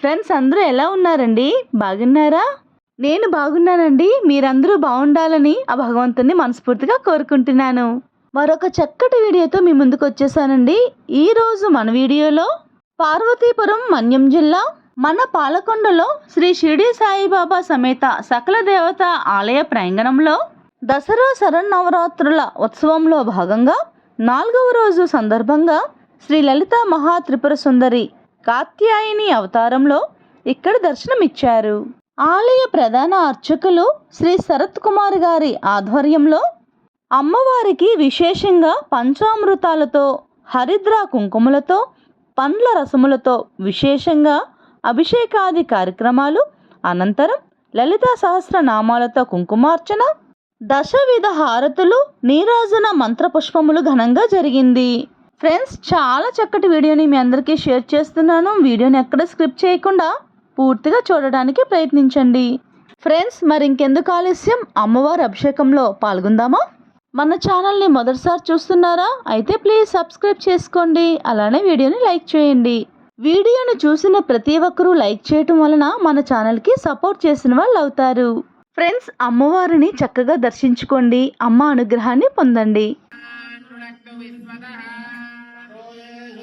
Friends అందరూ ఎలా ఉన్నారండి? బాగున్నారా? నేను బాగున్నానండి. మీరందరూ బాగుండాలని ఆ భగవంతుని మనస్ఫూర్తిగా కోరుకుంటున్నాను. మరొక చక్కటి వీడియోతో మీ ముందుకు వచ్చేసానండి. ఈరోజు మన వీడియోలో పార్వతీపురం మన్యం జిల్లా మన పాలకొండలో శ్రీ షిరిడి సాయిబాబా సమేత సకల దేవత ఆలయ ప్రాంగణంలో దసరా శరన్నవరాత్రుల ఉత్సవంలో భాగంగా నాలుగవ రోజు సందర్భంగా శ్రీ లలిత మహా త్రిపుర సుందరి కాత్యాయని అవతారంలో ఇక్కడ దర్శనమిచ్చారు. ఆలయ ప్రధాన అర్చకులు శ్రీ శరత్ కుమార్ గారి ఆధ్వర్యంలో అమ్మవారికి విశేషంగా పంచామృతాలతో హరిద్ర కుంకుమలతో పండ్ల రసములతో విశేషంగా అభిషేకాది కార్యక్రమాలు అనంతరం లలిత సహస్రనామాలతో కుంకుమార్చన దశవిధ హారతులు నీరాజన మంత్రపుష్పములు ఘనంగా జరిగింది. ఫ్రెండ్స్ చాలా చక్కటి వీడియోని మీ అందరికీ షేర్ చేస్తున్నాను. వీడియోని ఎక్కడ స్క్రిప్ట్ చేయకుండా పూర్తిగా చూడడానికి ప్రయత్నించండి. ఫ్రెండ్స్ మరి ఇంకెందుకు ఆలస్యం? అమ్మవారి అభిషేకంలో పాల్గొందామా? మన ఛానల్ని మొదటిసారి చూస్తున్నారా? అయితే ప్లీజ్ సబ్స్క్రైబ్ చేసుకోండి. అలానే వీడియోని లైక్ చేయండి. వీడియోను చూసిన ప్రతి ఒక్కరూ లైక్ చేయటం వలన మన ఛానల్కి సపోర్ట్ చేసిన వాళ్ళు అవుతారు. ఫ్రెండ్స్ అమ్మవారిని చక్కగా దర్శించుకోండి. అమ్మ అనుగ్రహాన్ని పొందండి.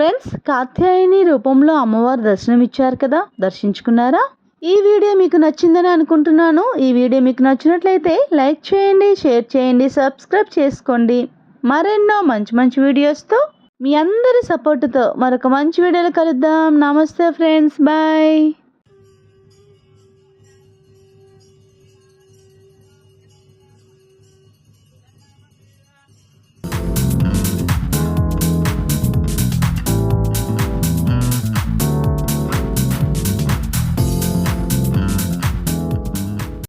ఫ్రెండ్స్ కాత్యాయని రూపంలో అమ్మవారు దర్శనం ఇచ్చారు కదా? దర్శించుకున్నారా? ఈ వీడియో మీకు నచ్చిందని అనుకుంటున్నాను. ఈ వీడియో మీకు నచ్చినట్లయితే లైక్ చేయండి షేర్ చేయండి సబ్స్క్రైబ్ చేసుకోండి. మరెన్నో మంచి మంచి వీడియోస్తో మీ అందరి సపోర్టుతో మరొక మంచి వీడియోలు కలుద్దాం. నమస్తే ఫ్రెండ్స్ బాయ్.